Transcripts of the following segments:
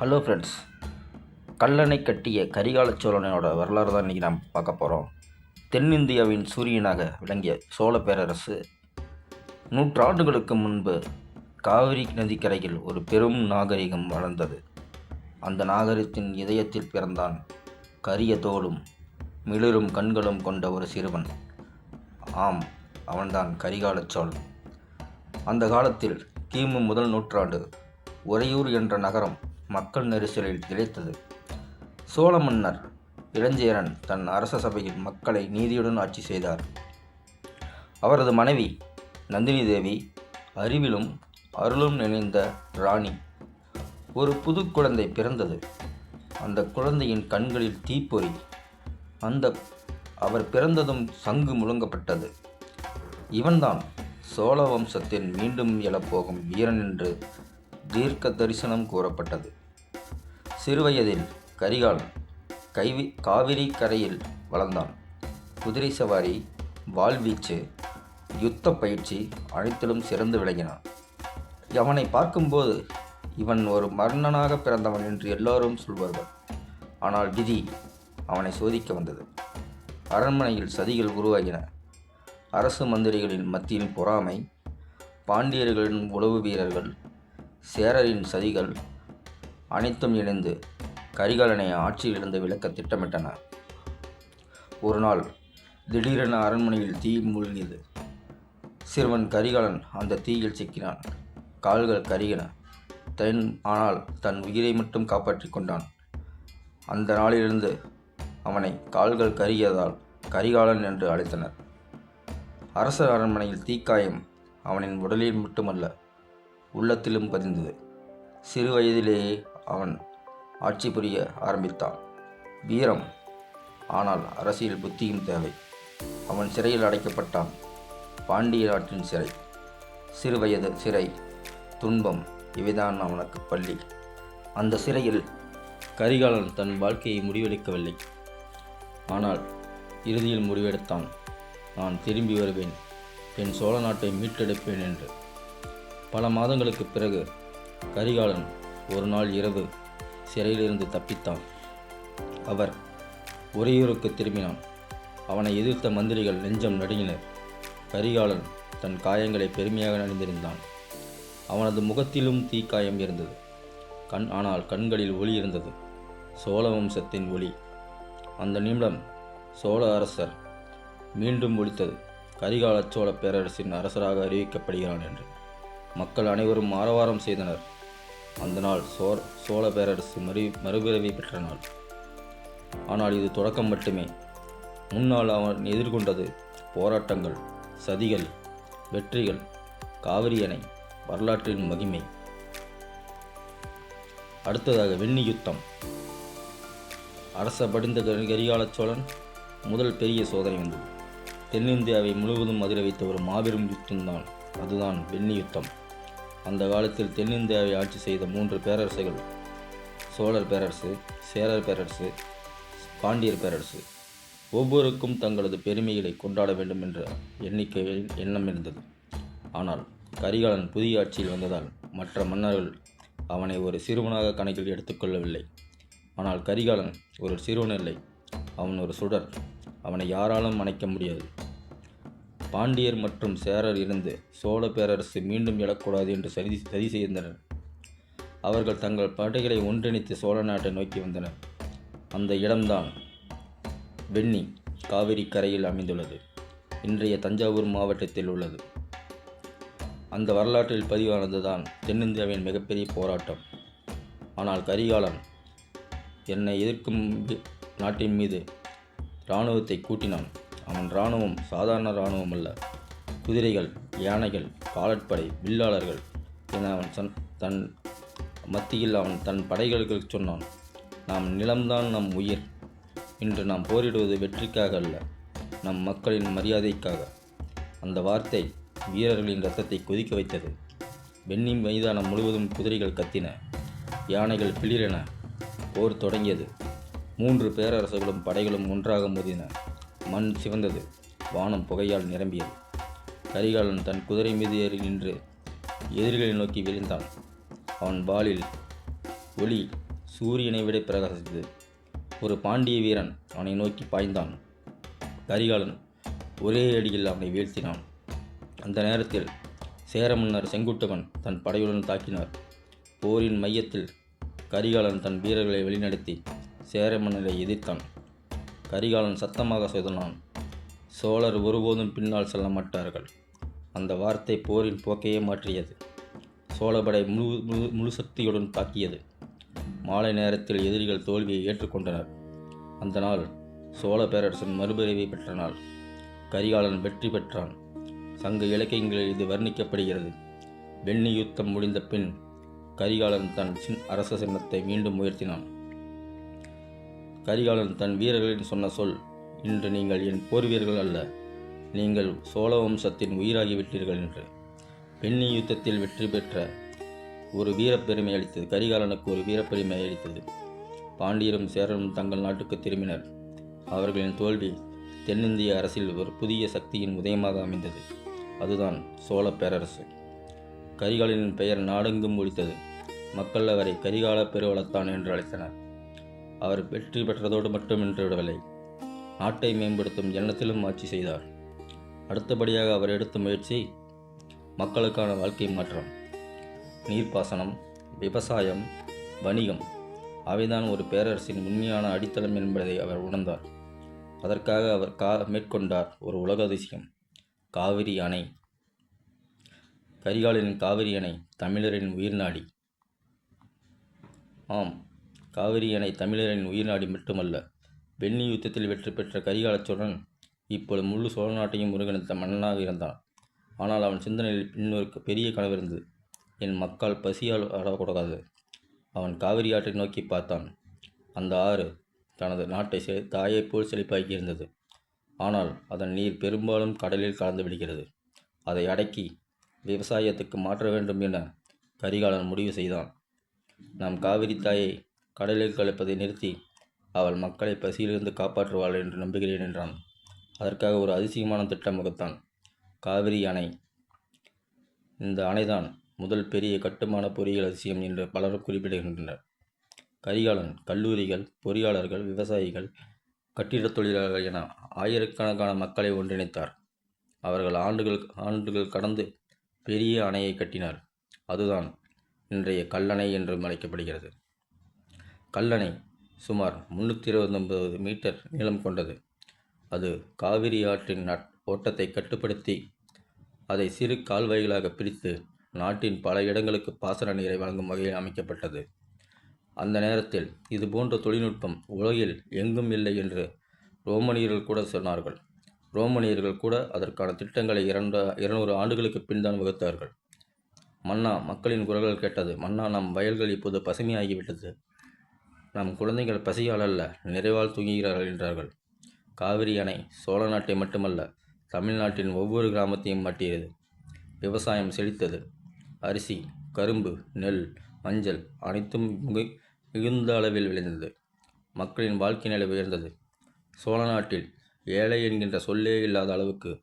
Hello friends Kallanai கட்டிய கரிகால சோழனோட வரலாறு தான் இன்றைக்கி நாம் பார்க்க போகிறோம் தென்னிந்தியாவின் சூரியனாக விளங்கிய சோழ பேரரசு நூற்றாண்டுகளுக்கு முன்பு காவிரி நதிக்கரையில் ஒரு பெரும் நாகரிகம் வளர்ந்தது. அந்த நாகரிகத்தின் இதயத்தில் பிறந்தான் கரிய தோளும் மிளிரும் கண்களும் கொண்ட ஒரு சிறுவன். ஆம் அவன்தான் கரிகால சோழன். அந்த காலத்தில் கிமு முதல் நூற்றாண்டு உறையூர் என்ற நகரம் மக்கள் நெரிசலில் திளைத்தது. சோழ மன்னர் இளஞ்சேரன் தன் அரச சபையில் மக்களை நீதியுடன் ஆட்சி செய்தார். அவரது மனைவி நந்தினி தேவி அறிவிலும் அருளும் நினைந்த ராணி ஒரு புது குழந்தை பிறந்தது. அந்த குழந்தையின் கண்களில் தீப்பொறி. அந்த அவர் பிறந்ததும் சங்கு முழங்கப்பட்டது. இவன்தான் சோழ வம்சத்தில் மீண்டும் எழப்போகும் வீரன் என்று தீர்க்க தரிசனம் கூறப்பட்டது. சிறுவயதில் கரிகால் கைவி காவிரி கரையில் வளர்ந்தான். குதிரை சவாரி வாள்வீச்சு யுத்த பயிற்சி அனைத்திலும் சிறந்து விளங்கினான். அவனை பார்க்கும்போது இவன் ஒரு மரணனாக பிறந்தவன் என்று எல்லோரும் சொல்வார்கள். ஆனால் விதி அவனை சோதிக்க வந்தது. அரண்மனையில் சதிகள் உருவாகின. அரசு மந்திரிகளின் மத்தியில் பொறாமை பாண்டியர்களின் உளவு வீரர்கள் சேரரின் சதிகள் அனைத்தும் இணைந்து கரிகாலனை ஆட்சியிலிருந்து விளக்க திட்டமிட்டன. ஒரு நாள் திடீரென அரண்மனையில் தீ மூழ்கியது. சிறுவன் கரிகாலன் அந்த தீயில் சிக்கினான். கால்கள் கருகின. தன் ஆனால் தன் உயிரை மட்டும் காப்பாற்றிக் கொண்டான். அந்த நாளிலிருந்து அவனை கால்கள் கருகியதால் கரிகாலன் என்று அழைத்தனர். அரச அரண்மனையில் தீக்காயம் அவனின் உடலில் மட்டுமல்ல உள்ளத்திலும் பதிந்தது. சிறு வயதிலேயே அவன் ஆட்சி புரிய ஆரம்பித்தான். வீரம். ஆனால் அரசியல் புத்தியும் தேவை. அவன் சிறையில் அடைக்கப்பட்டான். பாண்டிய நாட்டின் சிறை. சிறுவயது சிறை. துன்பம் இவைதான் அவனுக்கு பள்ளி. அந்த சிறையில் கரிகாலன் தன் வாழ்க்கையை முடிவெடுக்கவில்லை. ஆனால் இறுதியில் முடிவெடுத்தான். நான் திரும்பி வருவேன். என் சோழ நாட்டை மீட்டெடுப்பேன் என்று. பல மாதங்களுக்கு பிறகு கரிகாலன் ஒரு நாள் இரவு சிறையிலிருந்து தப்பித்தான். அவர் உறையூருக்கு திரும்பினான். அவனை எதிர்த்த மந்திரிகள் நெஞ்சம் நடுங்கினர். கரிகாலன் தன் காயங்களை பெருமையாக நடிந்திருந்தான் அவனது முகத்திலும் தீக்காயம் இருந்தது. கண் ஆனால் கண்களில் ஒளி இருந்தது. சோழ வம்சத்தின் ஒளி. அந்த நிமிடம் சோழ அரசர் மீண்டும் ஒழித்தது. கரிகால சோழ பேரரசின் அரசராக அறிவிக்கப்படுகிறான் என்று. மக்கள் அனைவரும் ஆரவாரம் செய்தனர். அந்த நாள் சோழ சோழ பேரரசு மறு மறுபிறவி பெற்ற நாள். ஆனால் இது தொடக்கம் மட்டுமே. முன்னால் அவன் எதிர்கொண்டது போராட்டங்கள் சதிகள் வெற்றிகள் காவிரி அணை வரலாற்றின் மகிமை. அடுத்ததாக வெண்ணி யுத்தம். அரச படிந்த கரி- கரிகால சோழன் முதல் பெரிய சோதனை வந்தது. தென்னிந்தியாவை முழுவதும் அதிர வைத்த ஒரு மாபெரும் யுத்தம்தான் அதுதான் வெண்ணி யுத்தம். அந்த காலத்தில் தென்னிந்தியாவை ஆட்சி செய்த மூன்று பேரரசுகள். சோழர் பேரரசு சேரர் பேரரசு பாண்டியர் பேரரசு. ஒவ்வொருக்கும் தங்களது பெருமைகளை கொண்டாட வேண்டும் என்ற எண்ணிக்கையில் எண்ணம் இருந்தது. ஆனால் கரிகாலன் புதிய ஆட்சியில் வந்ததால் மற்ற மன்னர்கள் அவனை ஒரு சிறுவனாக கணக்கில் எடுத்துக்கொள்ளவில்லை. ஆனால் கரிகாலன் ஒரு சிறுவன் இல்லை. அவன் ஒரு சுடர். அவனை யாராலும் அணைக்க முடியாது. பாண்டியர் மற்றும் சேரர் இருந்து சோழ பேரரசு மீண்டும் எழக்கூடாது என்று சதி சதி செய்தனர். அவர்கள் தங்கள் படைகளை ஒன்றிணைத்து சோழ நாட்டை நோக்கி வந்தனர். அந்த இடம்தான் வெண்ணி காவிரி கரையில் அமைந்துள்ளது. இன்றைய தஞ்சாவூர் மாவட்டத்தில் உள்ளது. அந்த வரலாற்றில் பதிவானதுதான் தென்னிந்தியாவின் மிகப்பெரிய போராட்டம். ஆனால் கரிகாலன் என்னை எதிர்க்கும் நாட்டின் மீது இராணுவத்தை கூட்டினான். அவன் இராணுவம் சாதாரண இராணுவம் அல்ல. குதிரைகள் யானைகள் காலட்படை வில்லாளர்கள் என அவன் சன் தன் மத்தியில் அவன் தன் படைகளுக்கு சொன்னான். நாம் நிலம்தான் நம் உயிர். இன்று நாம் போரிடுவது வெற்றிக்காக அல்ல நம் மக்களின் மரியாதைக்காக. அந்த வார்த்தை வீரர்களின் ரத்தத்தை கொதிக்க வைத்தது. வெண்ணி மைதானம் முழுவதும் குதிரைகள் கத்தின யானைகள் பிளிரென போர் தொடங்கியது. மூன்று பேரரசுகளும் படைகளும் ஒன்றாக மோதின. மண் சிவந்தது வானம் புகையால் நிரம்பியது. கரிகாலன் தன் குதிரை மீது ஏறி நின்று எதிரிகளை நோக்கி விழுந்தான் அவன் வாளில் ஒளி சூரியனை விட பிரகாசித்தது. ஒரு பாண்டிய வீரன் அவனை நோக்கி பாய்ந்தான். கரிகாலன் ஒரே அடியில் அவனை வீழ்த்தினான். அந்த நேரத்தில் சேர மன்னர் செங்குட்டுவன் தன் படையுடன் தாக்கினார். போரின் மையத்தில் கரிகாலன் தன் வீரர்களை வழிநடத்தி சேர மன்னரை எதிர்த்தான். கரிகாலன் சத்தமாக சொதனான். சோழர் ஒருபோதும் பின்னால் செல்ல மாட்டார்கள். அந்த வார்த்தை போரின் போக்கையே மாற்றியது. சோழபடை முழு முழு முழு சக்தியுடன் தாக்கியது. மாலை நேரத்தில் எதிரிகள் தோல்வியை ஏற்றுக்கொண்டனர். அந்த நாள் சோழ பேரரசன் மறுபிறவி பெற்ற நாள். கரிகாலன் வெற்றி பெற்றான். சங்க இலக்கியங்களில் இது வர்ணிக்கப்படுகிறது. வெண்ணி யுத்தம் முடிந்த பின் கரிகாலன் தன் சின் அரச சின்னத்தை மீண்டும் உயர்த்தினான். கரிகாலன் தன் வீரர்களின் சொன்ன சொல் இன்று நீங்கள் என் போர் வீரர்கள் அல்ல நீங்கள் சோழ வம்சத்தின் உயிராகிவிட்டீர்கள் என்று. பெண்ணி யுத்தத்தில் வெற்றி பெற்ற ஒரு வீரப்பெருமை அளித்தது. கரிகாலனுக்கு ஒரு வீரப்பெருமை அளித்தது. பாண்டியரும் சேரரும் தங்கள் நாட்டுக்கு திரும்பினர். அவர்களின் தோல்வி தென்னிந்திய அரசில் ஒரு புதிய சக்தியின் உதயமாக அமைந்தது. அதுதான் சோழ பேரரசு. கரிகாலனின் பெயர் நாடெங்கும் ஒழித்தது மக்கள் அவரை கரிகால பெருவளத்தான் என்று அழைத்தனர். அவர் வெற்றி பெற்றதோடு மட்டுமின்றி விடவில்லை. நாட்டை மேம்படுத்தும் எண்ணத்திலும் ஆட்சி செய்தார். அடுத்தபடியாக அவர் எடுத்த முயற்சி மக்களுக்கான வாழ்க்கை மாற்றம். நீர்ப்பாசனம் விவசாயம் வணிகம் அவைதான் ஒரு பேரரசின் உண்மையான அடித்தளம் என்பதை அவர் உணர்ந்தார். அதற்காக அவர் கா மேற்கொண்டார் ஒரு உலக அதிசயம் காவிரி அணை. கரிகாலனின் காவிரி அணை தமிழரின் உயிர்நாடி ஆம். காவிரி அணை தமிழரின் உயிர்நாடி மட்டுமல்ல வெண்ணி யுத்தத்தில் வெற்றி பெற்ற கரிகால சோழன் இப்பொழுது முழு சோழ நாட்டையும் ஒருங்கிணைத்த மன்னனாக இருந்தான். ஆனால் அவன் சிந்தனையில் இன்னொரு பெரிய கனவு இருந்தது. என் மக்கள் பசியால் ஆடக்கூடாது அவன் காவிரி ஆற்றை நோக்கி பார்த்தான். அந்த ஆறு தனது நாட்டை செ தாயைப் போல் செழிப்பாக்கி இருந்தது. ஆனால் அதன் நீர் பெரும்பாலும் கடலில் கலந்து விடுகிறது. அதை அடக்கி விவசாயத்துக்கு மாற்ற வேண்டும் என கரிகாலன் முடிவு செய்தான். நாம் காவிரி தாயை கடலில் கலப்பதை நிறுத்தி அவள் மக்களை பசியிலிருந்து காப்பாற்றுவாள் என்று நம்புகிறேன் என்றான். அதற்காக ஒரு அதிசயமான திட்டம் வகுத்தான். காவிரி அணை இந்த அணைதான் முதல் பெரிய கட்டுமான பொறியியல் அதிசயம் என்று பலரும் குறிப்பிடுகின்றனர். கரிகாலன் கல்லூரிகள் பொறியாளர்கள் விவசாயிகள் கட்டிடத் தொழிலாளர்கள் என ஆயிரக்கணக்கான மக்களை ஒன்றிணைத்தார். அவர்கள் ஆண்டுகள் ஆண்டுகள் கடந்து பெரிய அணையை கட்டினார். அதுதான் இன்றைய கல்லணை என்றும் அழைக்கப்படுகிறது. கல்லணை சுமார் முன்னூற்றி இருபத்தொன்பது மீட்டர் நீளம் கொண்டது. அது காவிரி ஆற்றின் நட் ஓட்டத்தை கட்டுப்படுத்தி அதை சிறு கால்வாய்களாக பிரித்து நாட்டின் பல இடங்களுக்கு பாசன நீரை வழங்கும் வகையில் அமைக்கப்பட்டது. அந்த நேரத்தில் இது போன்ற தொழில்நுட்பம் உலகில் எங்கும் இல்லை என்று ரோமனியர்கள் கூட சொன்னார்கள். ரோமனியர்கள் கூட அதற்கான திட்டங்களை இரண்டு இருநூறு ஆண்டுகளுக்கு பின்தான் வகுத்தார்கள். மன்னா மக்களின் குரல்கள் கேட்டது மன்னா நம் வயல்கள் இப்போது பசுமையாகிவிட்டது. நம் குழந்தைகள் பசியால் அல்ல நிறைவால் தூங்குகிறார்கள் என்றார்கள். காவிரி அணை சோழ நாட்டை மட்டுமல்ல தமிழ்நாட்டின் ஒவ்வொரு கிராமத்தையும் மாட்டியது. விவசாயம் செழித்தது. அரிசி கரும்பு நெல் மஞ்சள் அனைத்தும் மிகு- மிகுந்த அளவில் விளைந்தது. மக்களின் வாழ்க்கை நிலை உயர்ந்தது. சோழ நாட்டில் ஏழை என்கின்ற சொல்லே இல்லாத அளவுக்கு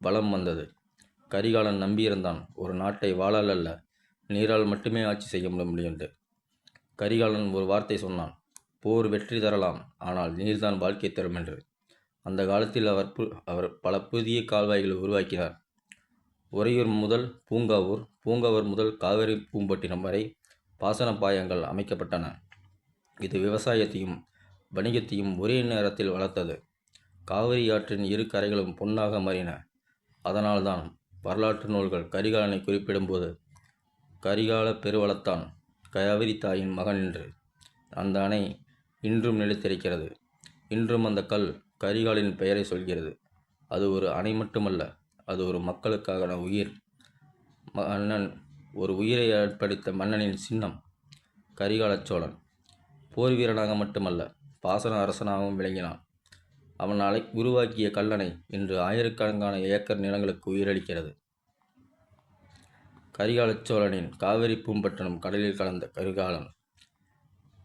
பலம் வந்தது. கரிகாலன் நம்பியிருந்தான் ஒரு நாட்டை வாழல் அல்ல நீரால் மட்டுமே ஆட்சி செய்ய முடியும் என்று. கரிகாலன் ஒரு வார்த்தை சொன்னான் போர் வெற்றி தரலாம் ஆனால் நீர்தான் வாழ்க்கை தரும் என்று. அந்த காலத்தில் அவர் அவர் பல புதிய கால்வாய்களை உருவாக்கினார். உறையூர் முதல் பூங்காவூர் பூங்காவூர் முதல் காவிரி பூம்பட்டினம் வரை பாசன பாயங்கள் அமைக்கப்பட்டன. இது விவசாயத்தையும் வணிகத்தையும் ஒரே நேரத்தில் வளர்த்தது. காவிரி ஆற்றின் இரு கரைகளும் பொன்னாக மாறின. அதனால்தான் வரலாற்று நூல்கள் கரிகாலனை குறிப்பிடும்போது கரிகால பெருவளத்தான். கயாவிரி தாயின் மகன் என்று. அந்த அணை இன்றும் நிலைத்திருக்கிறது இன்றும் அந்த கல் கரிகாலின் பெயரை சொல்கிறது. அது ஒரு அணை மட்டுமல்ல அது ஒரு மக்களுக்கான உயிர். மன்னன் ஒரு உயிரை ஏற்படுத்த மன்னனின் சின்னம் கரிகாலச் சோழன். போர் வீரனாக மட்டுமல்ல பாசன அரசனாகவும் விளங்கினான். அவன் அலை உருவாக்கிய கல்லணை இன்று ஆயிரக்கணக்கான ஏக்கர் நிலங்களுக்கு உயிரளிக்கிறது. கரிகாலச் சோழனின் காவிரி பூம்பட்டணம் கடலில் கலந்த கரிகாலன்.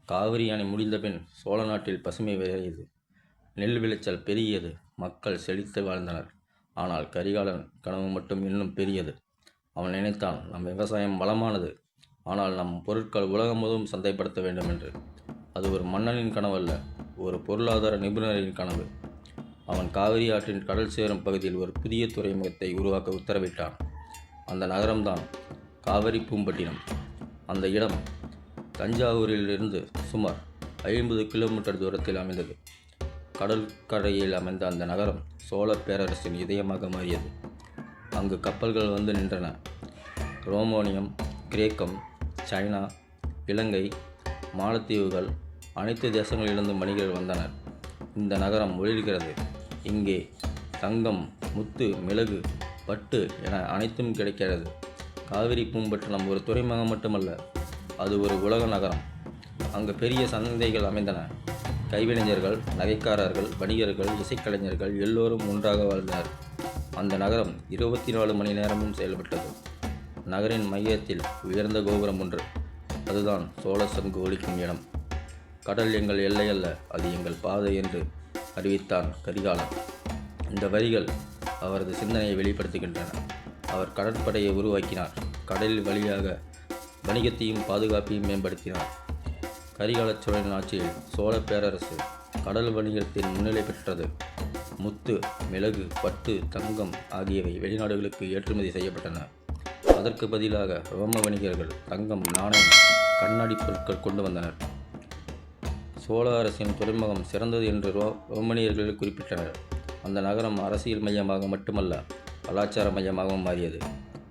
காவிரி அணை முடிந்தபின் சோழ நாட்டில் பசுமை விளையது. நெல் விளைச்சல் பெருகியது. மக்கள் செழித்து வாழ்ந்தனர். ஆனால் கரிகாலன் கனவு மட்டும் இன்னும் பெரியது. அவன் நினைத்தான் நம் விவசாயம் வளமானது. ஆனால் நம் பொருட்கள் உலகம் முழுவதும் சந்தைப்படுத்த வேண்டும் என்று அது ஒரு மன்னனின் கனவு அல்ல ஒரு பொருளாதார நிபுணரின் கனவு. அவன் காவிரி ஆற்றின் கடல் சேரும் பகுதியில் ஒரு புதிய துறைமுகத்தை உருவாக்க உத்தரவிட்டான். அந்த நகரம்தான் காவிரி பூம்பட்டினம். அந்த இடம் தஞ்சாவூரிலிருந்து சுமார் ஐம்பது கிலோமீட்டர் தூரத்தில் அமைந்தது. கடற்கரையில் அமைந்த அந்த நகரம் சோழ பேரரசின் இதயமாக மாறியது. அங்கு கப்பல்கள் வந்து நின்றன. ரோமோனியம் கிரேக்கம் சைனா இலங்கை மாலத்தீவுகள் அனைத்து தேசங்களிலிருந்தும் வணிகர்கள் வந்தனர். இந்த நகரம் ஒளிர்கிறது இங்கே தங்கம் முத்து மிளகு பட்டு என அனைத்தும் கிடைக்கிறது. காவிரி பூம்பட்டினம் ஒரு துறைமுகம் மட்டுமல்ல அது ஒரு உலக நகரம். அங்கு பெரிய சந்தைகள் அமைந்தன. கைவினைஞர்கள் நகைக்காரர்கள் வணிகர்கள் இசைக்கலைஞர்கள் எல்லோரும் ஒன்றாக வாழ்ந்தனர். அந்த நகரம் இருபத்தி நாலு மணி நேரமும் செயல்பட்டது. நகரின் மையத்தில் உயர்ந்த கோபுரம் ஒன்று. அதுதான் சோழ சங்கு ஒழிக்கும் இடம். கடல் எங்கள் எல்லையல்ல அது எங்கள் பாதை என்று அறிவித்தான் கரிகாலன். இந்த வரிகள் அவரது சிந்தனையை வெளிப்படுத்துகின்றன. அவர் கடற்படையை உருவாக்கினார். கடலில் வழியாக வணிகத்தையும் பாதுகாப்பையும் மேம்படுத்தினார். கரிகால சோழன் ஆட்சியில் சோழ பேரரசு கடல் வணிகத்தில் முன்னிலை பெற்றது. முத்து மிளகு பட்டு தங்கம் ஆகியவை வெளிநாடுகளுக்கு ஏற்றுமதி செய்யப்பட்டன. அதற்கு பதிலாக ரோம வணிகர்கள் தங்கம் நாணயம் கண்ணாடி பொருட்கள் கொண்டு வந்தனர். சோழ அரசின் துறைமுகம் சிறந்தது என்று ரோ ரோமனியர்கள் குறிப்பிட்டனர். அந்த நகரம் அரசியல் மையமாக மட்டுமல்ல கலாச்சார மையமாகவும் மாறியது.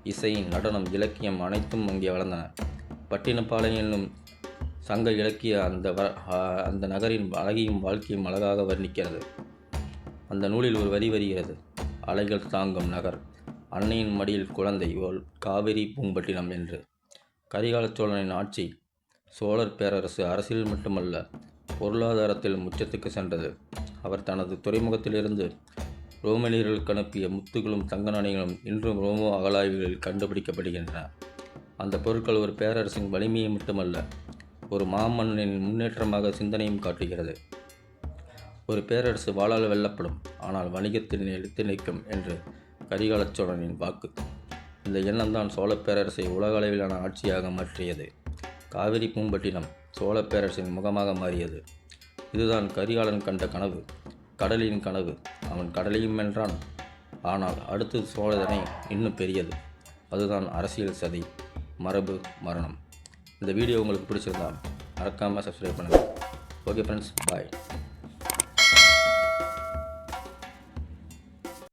இசை நடனம் இலக்கியம் அனைத்தும் அங்கே வளர்ந்தன. பட்டினப்பாளையம் என்னும் சங்க இலக்கிய அந்த வ அந்த நகரின் அழகையும் வாழ்க்கையும் அழகாக வர்ணிக்கிறது. அந்த நூலில் ஒரு வரி வருகிறது. அலைகள் தாங்கும் நகர் அன்னையின் மடியில் குழந்தை போல் காவிரி பூம்பட்டினம் என்று. கரிகால சோழனின் ஆட்சி சோழர் பேரரசு அரசியல் மட்டுமல்ல பொருளாதாரத்தில் உச்சத்துக்கு சென்றது. அவர் தனது துறைமுகத்திலிருந்து ரோமனியர்களுக்கு அனுப்பிய முத்துகளும் தங்க நாணயங்களும் இன்றும் ரோமோ அகலாய்வுகளில் கண்டுபிடிக்கப்படுகின்றன. அந்த பொருட்கள் ஒரு பேரரசின் வலிமையை மட்டுமல்ல ஒரு மாமன்னனின் முன்னேற்றமாக சிந்தனையும் காட்டுகிறது. ஒரு பேரரசு வாழால் வெல்லப்படும் ஆனால் வணிகத்தில் எடுத்து நிற்கும் என்று கரிகாலச்சோழனின் வாக்கு. இந்த எண்ணம்தான் சோழ பேரரசை உலக அளவிலான ஆட்சியாக மாற்றியது. காவிரி பூம்பட்டினம் சோழ பேரரசின் முகமாக மாறியது. இதுதான் கரிகாலன் கண்ட கனவு. கடலின் கனவு. அவன் கடலையும் வென்றான் ஆனால் அடுத்து சோழதனை இன்னும் பெரியது. அதுதான் அரசியல் சதி. மரபு மரணம். இந்த வீடியோ உங்களுக்கு பிடிச்சிருந்தா மறக்காமல் சப்ஸ்கிரைப் பண்ணுங்கள் ஓகே ஃப்ரெண்ட்ஸ் பாய்